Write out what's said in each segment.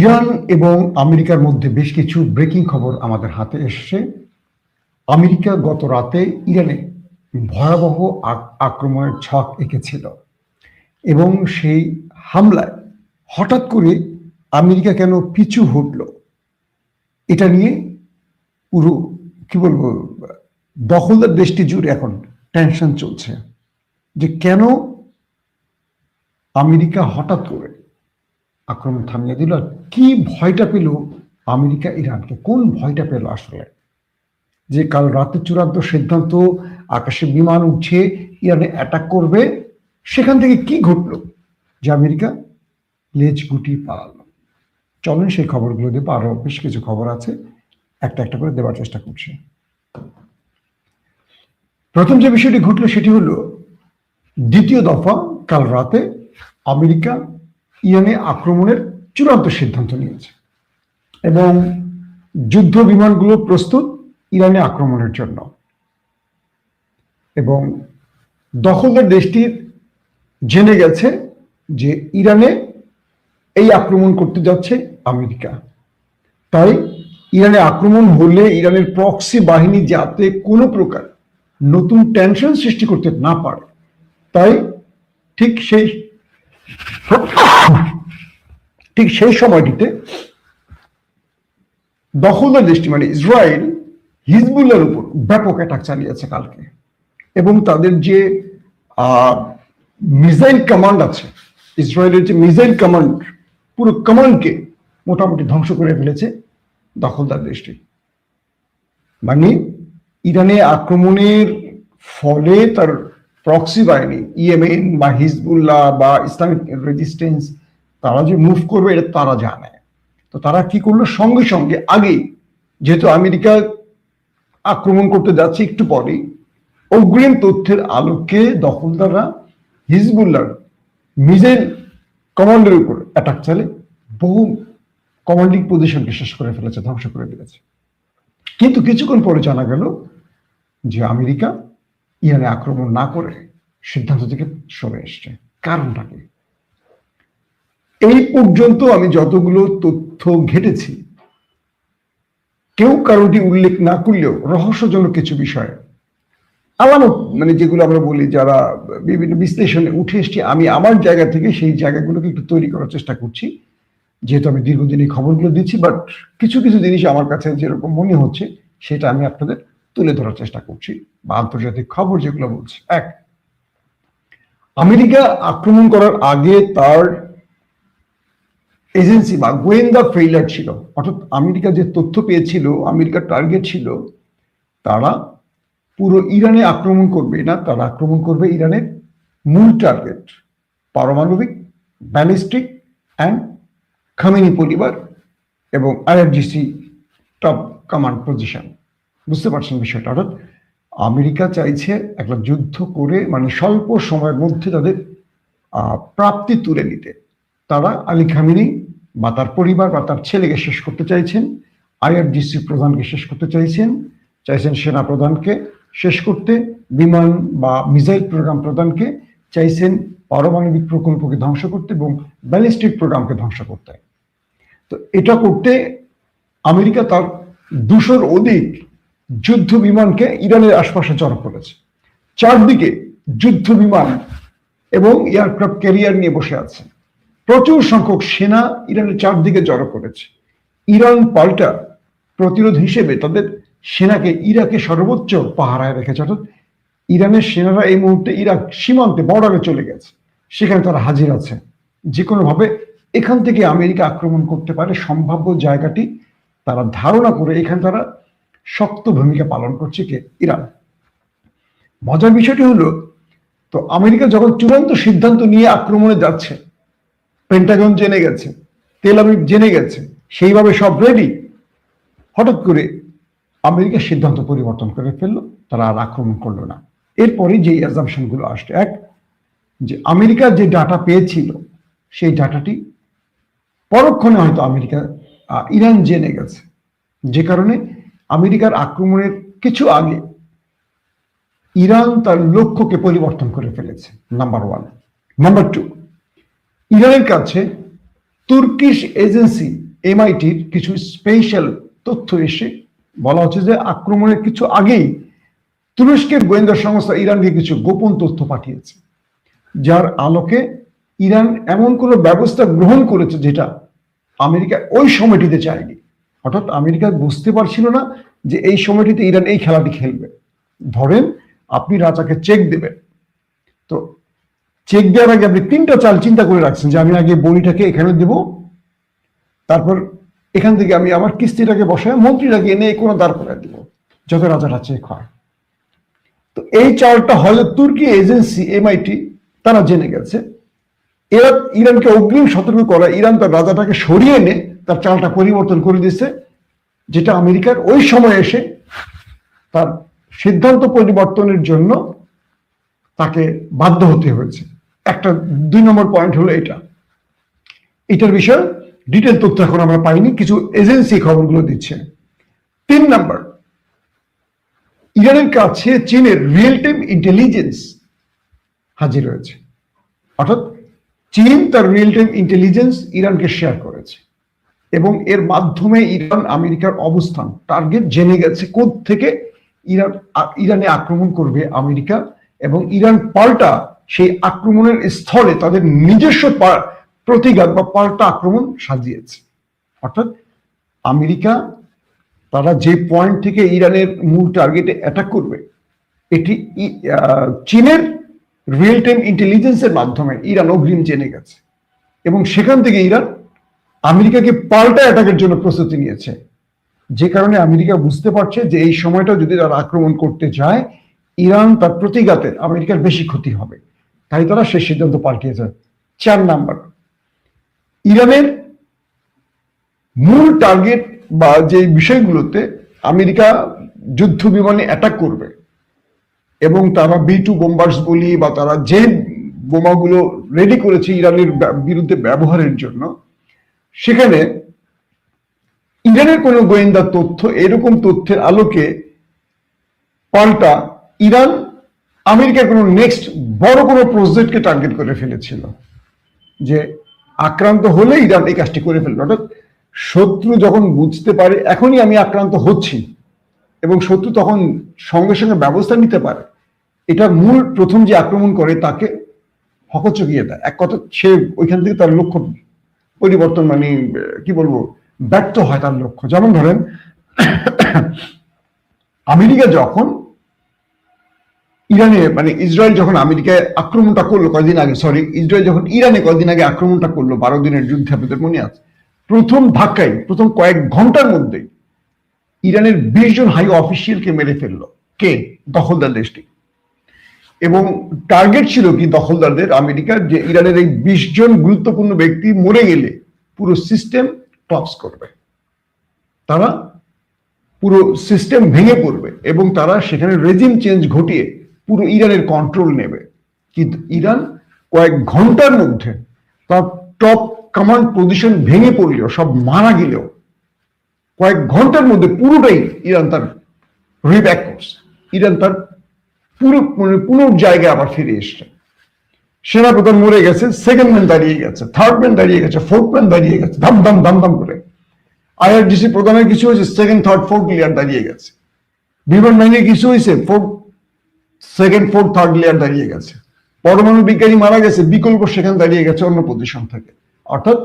Iran এবং আমেরিকার মধ্যে বেশ কিছু ব্রেকিং খবর আমাদের হাতে এসেছে। আমেরিকা গত রাতে ইরানে ভয়াবহ আক- আক্রমণের ছক এঁকেছিল এবং সেই হামলায় হঠাৎ করে আমেরিকা কেন পিছু হটল? এটা নিয়ে পুরো, কি বলব, দখলদার দেশটি জুড়ে এখন টেনশন চলছে যে কেন আমেরিকা হঠাৎ করে আক্রমণ থামিয়ে দিল। কি ভয়টা পেল আমেরিকা, ইরানকে? কোন ভয়টা পেল আসলে? যে কাল রাতে চূড়ান্ত সিদ্ধান্ত, আকাশে বিমান উঠছে ইরানে অ্যাটাক করবে, সেখান থেকে কি ঘটলো? যে আমেরিকা লেজ গুটিয়ে পালালো। চলেন সেই খবরগুলো দেবো। আরও বেশ কিছু খবর আছে। একটা একটা করে দেওয়ার চেষ্টা করছি। প্রথম যে বিষয়টি ঘটলো সেটি হলো, দ্বিতীয় দফা কাল রাতে আমেরিকা ইরানে আক্রমণের চূড়ান্ত সিদ্ধান্ত নিয়েছে। এবং যুদ্ধ বিমানগুলো প্রস্তুত ইরানে আক্রমণের জন্য। এবং দখলদার দেশটির জেনে গেছে যে ইরানে এই আক্রমণ করতে যাচ্ছে আমেরিকা। তাই ইরানে আক্রমণ হলে ইরানের প্রক্সি বাহিনী যাতে কোনো প্রকার নতুন টেনশন সৃষ্টি করতে না পারে, তাই ঠিক সেই ঠিক সেই সময়টিতে দখলদার দেশটি মানে ইসরায়েল হিজবুল্লার উপর ব্যাপক অ্যাটাক চালিয়েছে কালকে। এবং তাদের যে মিসাইল কমান্ড আছে, ইসরায়েলের যে মিসাইল কমান্ড পুরো কমান্ডকে মোটামুটি ধ্বংস করে ফেলেছে দখলদার দেশটি। মানে ইরানে আক্রমণের ফলে তার প্রক্সি বাহিনী ইয়েমেন বা হিজবুল্লাহ বা ইসলামিক রেজিস্ট্যান্স তারা যে মুভ করবে, এটা তারা জানে। তো তারা কি করল? সঙ্গে সঙ্গে আগেই যেহেতু আমেরিকা আক্রমণ করতে যাচ্ছে একটু পরেই, অগ্রিম তথ্যের আলোকে দখলদাররা হিজবুল্লার মিজাইল কমান্ডের উপর অ্যাটাক চালে বহু কমান্ডিং পজিশনকে শেষ করে ফেলেছে, ধ্বংস করে ফেলেছে। কিন্তু কিছুক্ষণ পরে জানা গেল যে আমেরিকা ইরানে আক্রমণ না করে সিদ্ধান্ত থেকে সরে এসছে। কারণটা কি? এই পর্যন্ত আমি যতগুলো তথ্য ঘেটেছি, কেউ কারোটি উল্লেখ না করলেও রহস্যজনক কিছু বিষয়, আলামত মানে যেগুলো আমরা বলি যারা বিভিন্ন বিশ্লেষণে উঠে এসছি, আমি আমার জায়গা থেকে সেই জায়গাগুলোকে একটু তৈরি করার চেষ্টা করছি। যেহেতু আমি দীর্ঘদিন এই খবরগুলো দিচ্ছি বাট কিছু কিছু জিনিস আমার কাছে যেরকম মনে হচ্ছে, সেটা আমি আপনাদের তুলে ধরার চেষ্টা করছি, বা আন্তর্জাতিক খবর যেগুলো বলছে। এক, আমেরিকা আক্রমণ করার আগে তার এজেন্সি বা গোয়েন্দা ফেইলার ছিল। অর্থাৎ আমেরিকা যে তথ্য পেয়েছিল, আমেরিকার টার্গেট ছিল, তারা পুরো ইরানে আক্রমণ করবে। না, তারা আক্রমণ করবে ইরানের মূল টার্গেট পারমাণবিক ব্যালিস্টিক অ্যান্ড খামিনি পরিবার এবং আইআরজিসি টপ কমান্ড পজিশন বুঝতে পারছেন বিষয়টা। অর্থাৎ আমেরিকা চাইছে একটা যুদ্ধ করে মানে স্বল্প সময়ের মধ্যে তাদের প্রাপ্তি তুলে নিতে। তারা আলী খামিনি বা তার পরিবার বা তার ছেলেকে শেষ করতে চাইছেন আইআরজিসি প্রধানকে শেষ করতে চাইছেন চাইছেন সেনা প্রধানকে শেষ করতে, বিমান বা মিসাইল প্রোগ্রাম প্রধানকে, চাইছেন পারমাণবিক প্রকল্পকে ধ্বংস করতে এবং ব্যালিস্টিক প্রোগ্রামকে ধ্বংস করতে। তো এটা করতে আমেরিকা তার দুশোর অধিক যুদ্ধ বিমানকে ইরানের আশপাশে জড়ো করেছে। চারদিকে যুদ্ধ বিমান এবং এয়ারক্রাফট ক্যারিয়ার নিয়ে বসে আছে। প্রচুর সংখ্যক সেনা ইরানের চারদিকে জড়ো করেছে। ইরান পাল্টা প্রতিরোধ হিসেবে তাদের সেনাকে ইরাকে সর্বোচ্চ পাহারায় রেখেছে। অর্থাৎ ইরানের সেনারা এই মুহূর্তে ইরাক সীমান্তে, বর্ডারে চলে গেছে। সেখানে তারা হাজির আছে। যে কোনোভাবে এখান থেকে আমেরিকা আক্রমণ করতে পারে। সম্ভাব্য জায়গাটি তারা ধারণা করে এখানে তারা শক্ত ভূমিকা পালন করছে কে? ইরান। মজার বিষয়টি হলো, তো আমেরিকা যখন চূড়ান্ত সিদ্ধান্ত নিয়ে আক্রমণে যাচ্ছে পেন্টাগন জেনে গেছে তেল আবিব জেনে গেছে, সেইভাবে সব রেডি হঠাৎ করে আমেরিকা সিদ্ধান্ত পরিবর্তন করে ফেলল, তারা আর আক্রমণ করল না। এরপরে যে অ্যাজামশনগুলো আসছে, এক, যে আমেরিকা যে ডাটা পেয়েছিল, সেই ডাটাটি পরক্ষণে হয়তো আমেরিকা ইরান জেনে গেছে। যে কারণে আমেরিকার আক্রমণের কিছু আগে ইরান তার লক্ষ্যকে পরিবর্তন করে ফেলেছে নাম্বার ওয়ান নাম্বার টু ইরানের কাছে তুর্কিশ এজেন্সি এমআইটির কিছু স্পেশাল তথ্য এসে বলা হচ্ছে যে আক্রমণের কিছু আগেই তুরস্কের গোয়েন্দা সংস্থা ইরানকে কিছু গোপন তথ্য পাঠিয়েছে, যার আলোকে ইরান এমন কোনো ব্যবস্থা গ্রহণ করেছে যেটা আমেরিকা ওই সময়টিতে চায়নি। অর্থাৎ আমেরিকা বুঝতে পারছিল না যে এই সময়টিতে ইরান এই খেলাটি খেলবে। ধরেন আপনি রাজাকে চেক দেবেন। তো চেক দেওয়ার আগে আপনি তিনটা চাল চিন্তা করে রাখছেন যে আমি আগে বড়িটাকে এখানে দেব, তারপর এখান থেকে আমি আমার কিস্তিটাকে বসায় মন্ত্রীটাকে এনে কোনো দাঁড় করে দিব, যত রাজাটা চেক হয়। তো এই চালটা হয়তো তুর্কি এজেন্সি এমআইটি তারা জেনে গেছে। এরা ইরানকে অগ্রিম সতর্ক করা, ইরান তার রাজাটাকে সরিয়ে এনে তার চালটা পরিবর্তন করে দিয়েছে, যেটা আমেরিকার ওই সময় এসে তার সিদ্ধান্ত পরিবর্তনের জন্য তাকে বাধ্য হতে হয়েছে। একটা দুই নম্বর পয়েন্ট হলো এটা। এটার বিষয়ে ডিটেল তথ্য এখন আমরা পাইনি, কিছু এজেন্সি খবরগুলো দিচ্ছে। তিন নাম্বার, ইরানের কাছে চীনের রিয়েল টাইম ইন্টেলিজেন্স হাজির হয়েছে। অর্থাৎ চীন তার রিয়েল টাইম ইন্টেলিজেন্স ইরানকে শেয়ার করেছে। এবং এর মাধ্যমে ইরান আমেরিকার অবস্থান। টার্গেট জেনে গেছে থেকে ইরান, ইরানে আক্রমণ করবে আমেরিকা এবং ইরান পাল্টা সেই আক্রমণের স্থলে তাদের নিজস্ব প্রতিঘাত বা পাল্টা আক্রমণ সাজিয়েছে। অর্থাৎ আমেরিকা তারা যে পয়েন্ট থেকে ইরানের মূল টার্গেটে অ্যাটাক করবে, এটি চীনের রিয়েল টাইম ইন্টেলিজেন্সের মাধ্যমে ইরান অগ্রিম জেনে গেছে। এবং সেখান থেকে ইরান আমেরিকাকে পাল্টা অ্যাটাকের জন্য প্রস্তুতি নিয়েছে। যে কারণে আমেরিকা বুঝতে পারছে যে এই সময়টা যদি তারা আক্রমণ করতে যায় ইরান তার প্রতিঘাতে আমেরিকার বেশি ক্ষতি হবে। তাই তারা সে সিদ্ধান্ত পাল্টিয়েছে চার নাম্বার, ইরানের মূল টার্গেট বা যে বিষয়গুলোতে আমেরিকা যুদ্ধ বিমানে অ্যাটাক করবে এবং তারা বি টু বোম্বার্স বলি বা তারা যে বোমাগুলো রেডি করেছে ইরানের বিরুদ্ধে ব্যবহারের জন্য সেখানে ইরানের কোনো গোয়েন্দা তথ্য, এরকম তথ্যের আলোকে পাল্টা ইরান আমেরিকার কোনো নেক্সট বড় কোনো প্রজেক্টকে টার্গেট করে ফেলেছিল, যে আক্রান্ত হলে ইরান এই কাজটি করে ফেলবে। অর্থাৎ শত্রু যখন বুঝতে পারে, এখনই আমি আক্রান্ত হচ্ছি এবং শত্রু তখন সঙ্গে সঙ্গে ব্যবস্থা নিতে পারে এটা মূল প্রথম যে আক্রমণ করে তাকে হকচকিয়ে দেয়। এক কথা, সে ওইখান থেকে তার লক্ষ্য পরিবর্তন মানে কি বলব, ব্যর্থ হয় তার লক্ষ্য। যেমন ধরেন, আমেরিকা যখন ইরানে মানে ইসরায়েল যখন আমেরিকায় আক্রমণটা করল কয়দিন আগে সরি ইসরায়েল যখন ইরানে কয়দিন আগে আক্রমণটা করল, বারো দিনের যুদ্ধে আপনাদের মনে আছে, প্রথম ধাক্কায়, প্রথম কয়েক ঘণ্টার মধ্যে ইরানের বিশ জন হাই অফিসিয়ালকে মেরে ফেলল। কে? দখলদার দেশটি। এবং টার্গেট ছিল কি দখলদারদের আমেরিকার যে ইরানের এই বিশ জন গুরুত্বপূর্ণ ব্যক্তি মরে গেলে পুরো সিস্টেম টপস করবে। তারা পুরো সিস্টেম ভেঙে পড়বে এবং তারা সেখানে রেজিম চেঞ্জ ঘটিয়ে পুরো ইরানের কন্ট্রোল নেবে। কিন্তু ইরান কয়েক ঘণ্টার মধ্যে তার টপ কমান্ড পজিশন ভেঙে পড়লেও, সব মারা গেলেও কয়েক ঘণ্টার মধ্যে পুরোটাই ইরান তার রিব্যাক করছে। ইরান তার পুরো মানে পুনর জায়গায় আবার ফিরে এসছে। সেনাপ্রধান মরে গেছে সেকেন্ড ম্যান দাঁড়িয়ে গেছে থার্ড ম্যান দাঁড়িয়ে গেছে ফোর্থ ম্যান দাঁড়িয়ে গেছে, ধাম ধাম ধাম ধাম করে। আইআরডিসি প্রধানের কিছু হয়েছে সেকেন্ড থার্ড ফোর্থ দাঁড়িয়ে গেছে। বিমান কিছু হয়েছে ফোর্থ সেকেন্ড ফোর্থ থার্ড দাঁড়িয়ে গেছে। পরমাণু বিজ্ঞানী মারা গেছে, বিকল্প সেখানে দাঁড়িয়ে গেছে অন্য পজিশন থেকে। অর্থাৎ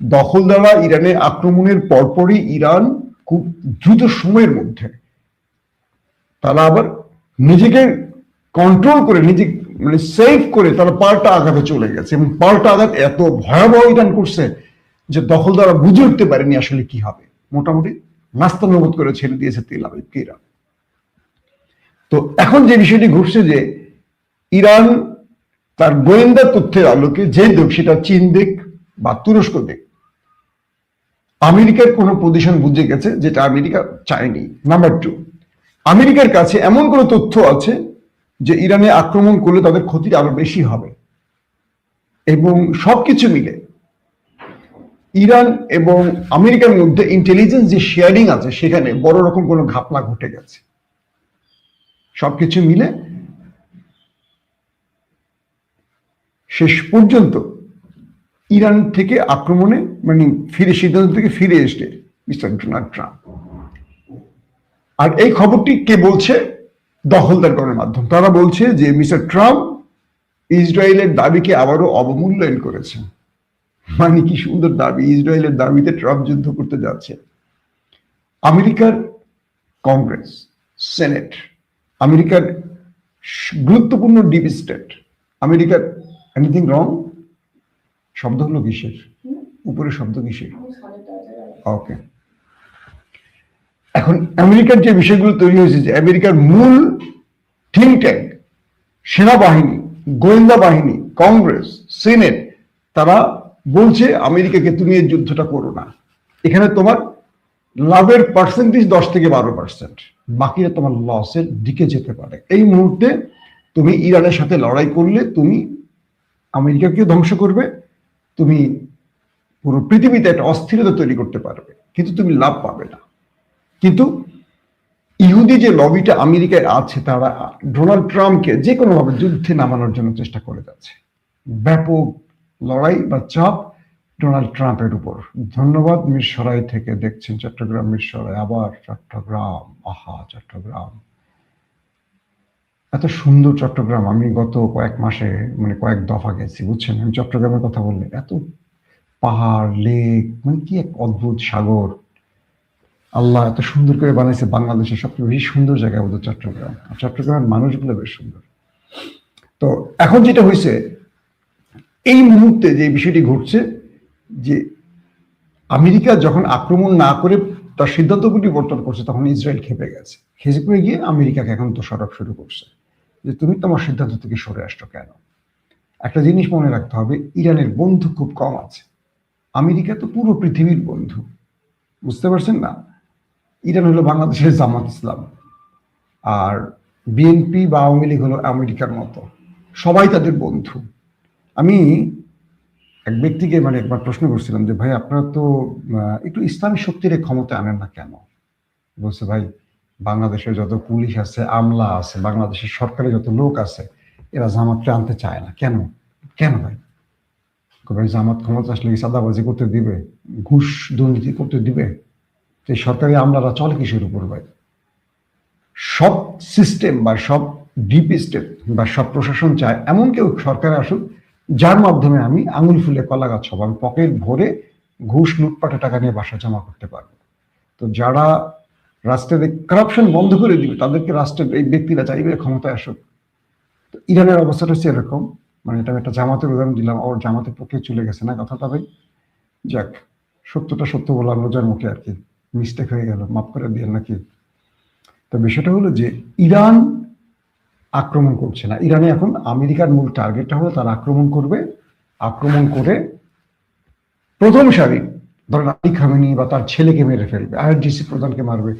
দখলদারা ইরানে আক্রমণের পরপরই ইরান খুব দ্রুত সময়ের মধ্যে, তারা আবার নিজেকে কন্ট্রোল করে, নিজে মানে সেভ করে তারা পাল্টা আঘাতে চলে গেছে। এবং পাল্টা আঘাত এত ভয়াবহ ইরান করছে যে দখলদারা বুঝে উঠতে পারেনি আসলে কি হবে। মোটামুটি নাস্তানবোধ করে ছেড়ে দিয়েছে তেল আবিবকে তো এখন যে বিষয়টি ঘটছে যে ইরান তার গোয়েন্দা তথ্যের আলোকে যে দেখ, সেটা চীন দেখ বা তুরস্ক দেখ, আমেরিকার কোনো পজিশন বুঝে গেছে যেটা আমেরিকা চায়নি। নাম্বার টু আমেরিকার কাছে এমন কোনো তথ্য আছে যে ইরানে আক্রমণ করলে তাদের ক্ষতিটা আরও বেশি হবে? এবং সবকিছু মিলে ইরান এবং আমেরিকার মধ্যে ইন্টেলিজেন্স যে শেয়ারিং আছে, সেখানে বড় রকম কোনো ঘাপলা ঘটে গেছে। সবকিছু মিলে শেষ পর্যন্ত ইরান থেকে আক্রমণে মানে ফিরে, সিদ্ধান্ত থেকে ফিরে এসে মিস্টার ডোনাল্ড ট্রাম্প। আর এই খবরটি কে বলছে? দখলদার মাধ্যম তারা বলছে যে মিস্টার ট্রাম্প ইসরায়েলের দাবিকে আবারও অবমূল্যায়ন করেছেন মানে কি সুন্দর দাবি ইসরায়েলের দাবিতে ট্রাম্প যুদ্ধ করতে যাচ্ছে। আমেরিকার কংগ্রেস সেনেট আমেরিকার গুরুত্বপূর্ণ ডিপ স্টেট আমেরিকার এনিথিং রং শব্দ হলো কিসের? উপরে শব্দ কিসের? ওকে এখন আমেরিকার যে বিষয়গুলো তৈরি হয়েছে, যে আমেরিকার মূল থিঙ্ক ট্যাঙ্ক সেনাবাহিনী, গোয়েন্দা বাহিনী, কংগ্রেস, সিনেট, তারা বলছে, আমেরিকাকে তুমি এই যুদ্ধটা করো না। এখানে তোমার লাভের পার্সেন্টেজ দশ থেকে বারো পার্সেন্ট বাকিরা তোমার লসের দিকে যেতে পারে। এই মুহূর্তে তুমি ইরানের সাথে লড়াই করলে তুমি আমেরিকাকে ধ্বংস করবে, তুমি পুরো পৃথিবীতে একটা অস্থিরতা তৈরি করতে পারবে, কিন্তু তুমি লাভ পাবে না। কিন্তু ইহুদি যে লবিটা আমেরিকায় আছে, তারা ডোনাল্ড ট্রাম্পকে যে কোনোভাবে যুদ্ধে নামানোর জন্য চেষ্টা করে যাচ্ছে। ব্যাপক লড়াই বা চাপ ডোনাল্ড ট্রাম্পের উপর। ধন্যবাদ, মিরসরাই থেকে দেখছেন চট্টগ্রাম মিরসরাই। আবার চট্টগ্রাম, আহা, চট্টগ্রাম। এত সুন্দর চট্টগ্রাম, আমি গত কয়েক মাসে মানে কয়েক দফা গেছি, বুঝছেন? আমি চট্টগ্রামের কথা বললে, এত পাহাড়, লেক মানে কি এক অদ্ভুত সাগর। আল্লাহ এত সুন্দর করে বানাইছে বাংলাদেশের সবচেয়ে বেশি সুন্দর জায়গা বোধ চট্টগ্রাম। আর চট্টগ্রামের মানুষগুলো বেশ সুন্দর। তো এখন যেটা হয়েছে, এই মুহূর্তে যে বিষয়টি ঘটছে, যে আমেরিকা যখন আক্রমণ না করে তার সিদ্ধান্ত পরিবর্তন করছে, তখন ইসরায়েল খেপে গেছে। খেপে গিয়ে আমেরিকাকে এখন তো দোষারোপ শুরু করছে। যে তুমি তোমার সিদ্ধান্ত থেকে সরে আসছো কেন? একটা জিনিস মনে রাখতে হবে, ইরানের বন্ধু খুব কম আছে। আমেরিকা তো পুরো পৃথিবীর বন্ধু। বুঝতে পারছেন না? ইরান হলো বাংলাদেশের জামাত ইসলাম। আর বিএনপি বা আওয়ামী লীগ হলো আমেরিকার মতো। সবাই তাদের বন্ধু। আমি এক ব্যক্তিকে মানে একবার প্রশ্ন করছিলাম যে, ভাই, আপনারা তো একটু ইসলামী শক্তির ক্ষমতা আনেন না কেন? বলছে, ভাই, বাংলাদেশের যত পুলিশ আছে, আমলা আছে, বাংলাদেশের সরকারে যত লোক আছে, এরা জামাতকে আনতে চায় না। কেন? কেন ভাই? ভাই জামাত ক্ষমতা আসলে সাদাবাজি করতে দিবে? ঘুষ দুর্নীতি করতে দিবে? এই সরকারি আমলারা চলে কিসের উপর ভাই? সব সিস্টেম বা সব ডিপ স্টেট বা সব প্রশাসন চায় এমন কেউ সরকারে আসুক, যার মাধ্যমে আমি আঙুল ফুলে কলা গাছ হব, আমি পকেট ভরে ঘুষ, লুটপাটে টাকা নিয়ে বাসা জমা করতে পারব। তো যারা রাষ্ট্রের কারাপশন বন্ধ করে দিবে, তাদেরকে রাষ্ট্রের এই ব্যক্তিরা চাইবে ক্ষমতায় আসুক। তো ইরানের অবস্থাটা হচ্ছে এরকম। মানে এটা একটা জামাতের উদাহরণ দিলাম, ওর জামাতের পক্ষে চলে গেছে না কথাটা ভাই? যাক, সত্যটা সত্য বলার লোজার মুখে আর কি। মিস্টেক হয়ে গেল, মাফ করে দিয়ে নাকি? তো বিষয়টা হলো যে ইরান আক্রমণ করছে না। ইরানে এখন আমেরিকার মূল টার্গেটটা হলো তারা আক্রমণ করবে, আক্রমণ করে প্রথম সারি ধরেন আলী খামেনি বা তার ছেলেকে মেরে ফেলবে আইআরজিসি প্রধানকে মারবে,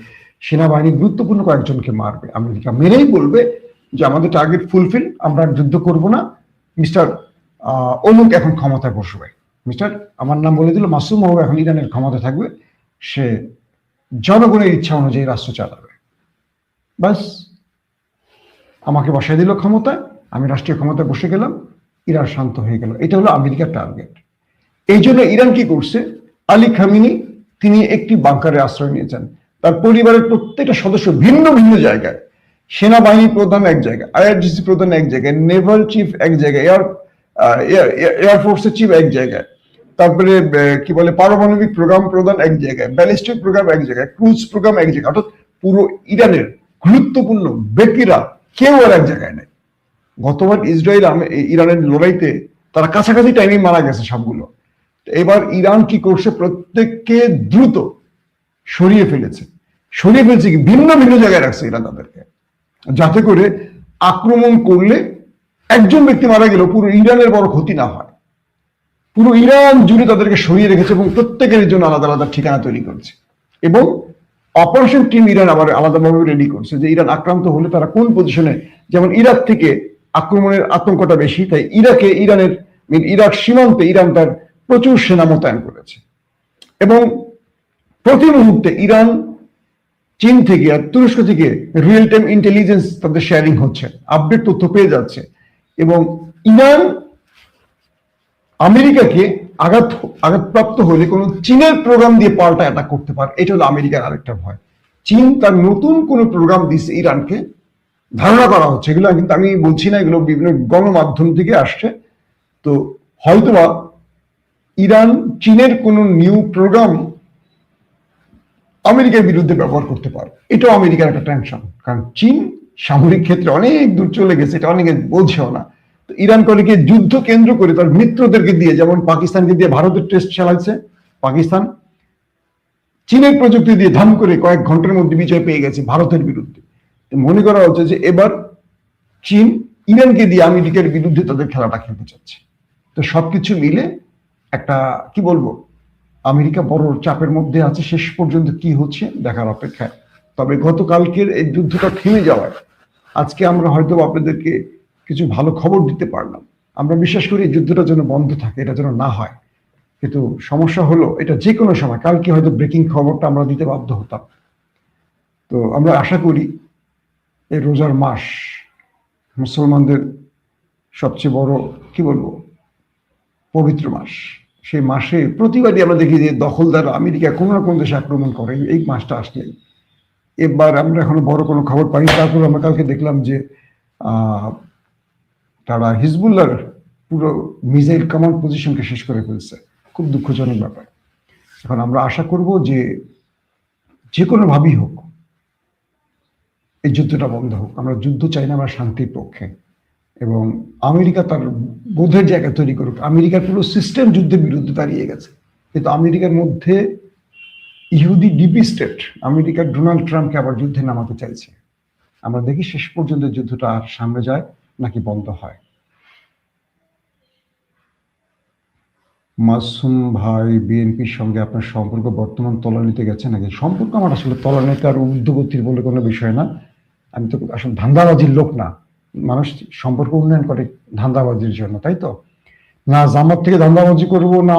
সেনাবাহিনী গুরুত্বপূর্ণ কয়েকজনকে মারবে। আমেরিকা মেরেই বলবে যে আমাদের টার্গেট ফুলফিল আমরা যুদ্ধ করব না। মিস্টার অমুক এখন ক্ষমতায় বসবে। মিস্টার, আমার নাম বলে দিল, মাসুম মাহবুব এখন ইরানের ক্ষমতা থাকবে। সে জনগণের ইচ্ছা অনুযায়ী রাষ্ট্র চালাবে। বাস আমাকে বসাই দিল ক্ষমতায়, আমি রাষ্ট্রীয় ক্ষমতায় বসে গেলাম, ইরান শান্ত হয়ে গেল। এটা হলো আমেরিকার টার্গেট। এই জন্য ইরান কি করছে? আলী খামিনি, তিনি একটি বাংকারে আশ্রয় নিয়েছেন। তার পরিবারের প্রত্যেকটা সদস্য ভিন্ন ভিন্ন জায়গায়। সেনাবাহিনী প্রধান এক জায়গায় আইআরজিসি প্রধান এক জায়গায়, নেভাল চিফ এক জায়গায়, এয়ার এয়ারফোর্সের চিফ এক জায়গায়। তারপরে কি বলে, পারমাণবিক প্রোগ্রাম প্রদান এক জায়গায় ব্যালিস্টিক প্রোগ্রাম এক জায়গায় ক্রুজ প্রোগ্রাম এক জায়গায়, অর্থাৎ পুরো ইরানের গুরুত্বপূর্ণ ব্যক্তিরা কেউ আর এক জায়গায় নেই। গতবার ইসরায়েল ইরানের লড়াইতে তারা কাছাকাছি টাইমে মারা গেছে সবগুলো। এবার ইরান কি করছে, প্রত্যেককে দ্রুত সরিয়ে ফেলেছে। সরিয়ে ফেলছে কি? ভিন্ন ভিন্ন জায়গায় রাখছে ইরান তাদেরকে। যাতে করে আক্রমণ করলে একজন ব্যক্তি মারা গেল পুরো ইরানের বড় ক্ষতি না হয়। পুরো ইরান জুড়ে তাদেরকে সরিয়ে রেখেছে এবং প্রত্যেকের জন্য আলাদা আলাদা ঠিকানা তৈরি করছে। এবং অপারেশন টিম ইরান আবার আলাদাভাবে রেডি করছে যে ইরান আক্রান্ত হলে তারা কোন পজিশনে যেমন ইরাক থেকে আক্রমণের আতঙ্কটা বেশি, তাই ইরাকে, ইরানের ইরাক সীমান্তে ইরান তার প্রচুর সেনা মোতায়েন করেছে। এবং প্রতি মুহূর্তে ইরান চীন থেকে আর তুরস্ক থেকে রিয়েল টাইম ইন্টেলিজেন্স তাদের শেয়ারিং হচ্ছে আপডেট তথ্য পেয়ে যাচ্ছে। এবং ইরান আমেরিকাকে আঘাত, আঘাতপ্রাপ্ত হলে কোনো চীনের প্রোগ্রাম দিয়ে পাল্টা অ্যাটাক করতে পারে। এটা হলো আমেরিকার আরেকটা ভয়। চীন তার নতুন কোনো প্রোগ্রাম দিচ্ছে ইরানকে। ধারণা করা হচ্ছে, এগুলো কিন্তু আমি বলছি না, এগুলো বিভিন্ন গণমাধ্যম থেকে আসছে। তো হয়তোবা ইরান চীনের কোনো নিউ প্রোগ্রাম আমেরিকার বিরুদ্ধে ব্যবহার করতে পারে। এটাও আমেরিকার একটা টেনশন কারণ চীন সামরিক ক্ষেত্রে অনেক দূর চলে গেছে, এটা অনেকে বোঝেও না। ইরান করে যুদ্ধ কেন্দ্র করে তার মিত্রদেরকে দিয়ে, যেমন পাকিস্তানকে দিয়ে ভারতের টেস্ট চালাচ্ছে পাকিস্তান। চীনের প্রযুক্তি দিয়ে ধাম করে কয়েক ঘণ্টার মধ্যে বিজয় পেয়ে গেছে ভারতের বিরুদ্ধে। মনে করা হচ্ছে যে এবার চীন ইরানকে দিয়ে আমেরিকার বিরুদ্ধে তাদের খেলাটা খেলতে চাচ্ছে। তো সবকিছু মিলে একটা, কি বলব, আমেরিকা বড় চাপের মধ্যে আছে, শেষ পর্যন্ত কি হচ্ছে দেখার অপেক্ষায়। তবে গতকালকের এই যুদ্ধটা থেমে যাওয়ায়, আজকে আমরা হয়তো আপনাদেরকে কিছু ভালো খবর দিতে পারলাম। আমরা বিশ্বাস করি যুদ্ধটা যেন বন্ধ থাকে, এটা যেন না হয়। কিন্তু সমস্যা হলো, এটা যে কোনো সময়, কালকে হয়তো ব্রেকিং খবরটা আমরা দিতে বাধ্য হতাম। তো আমরা আশা করি এই রোজার মাস মুসলমানদের সবচেয়ে বড়, কি বলব, পবিত্র মাস। সেই মাসে প্রতিবারই আমরা দেখি যে দখলদার আমেরিকা কোনো না কোনো দেশে আক্রমণ করে, এই মাসটা আসলেই। এবার আমরা এখনও বড় কোনো খবর পাইনি, তারপর আমরা কালকে দেখলাম যে তারা হিজবুল্লার পুরো মিসাইল কমান্ড পজিশনকে শেষ করে ফেলছে। খুব দুঃখজনক ব্যাপার। এখন আমরা আশা করব যে যে কোনোভাবেই হোক, এই যুদ্ধটা বন্ধ হোক। আমরা যুদ্ধ চাই না, আমরা শান্তির পক্ষে। এবং আমেরিকা তার বোধের জায়গা তৈরি করুক। আমেরিকার পুরো সিস্টেম যুদ্ধের বিরুদ্ধে দাঁড়িয়ে গেছে। কিন্তু আমেরিকার মধ্যে ইহুদি ডিপি স্টেট, আমেরিকার ডোনাল্ড ট্রাম্পকে আবার যুদ্ধে নামাতে চাইছে। আমরা দেখি শেষ পর্যন্ত যুদ্ধটা আর সামনে যায়। নাকি বন্ধ হয়? মাসুম ভাই, বিএনপির সঙ্গে আপনার সম্পর্ক বর্তমান তলানিতে গেছে নাকি? সম্পর্ক আমার আসলে তলানিতে আর ঊর্ধ্বগতির বলে কোনো বিষয় না। আমি তো আসলে ধান্দাবাজির লোক না। মানুষ সম্পর্ক উন্নয়ন করে ধান্দাবাজির জন্য, তাই তো? না জামাত থেকে ধান্দাবাজি করব, না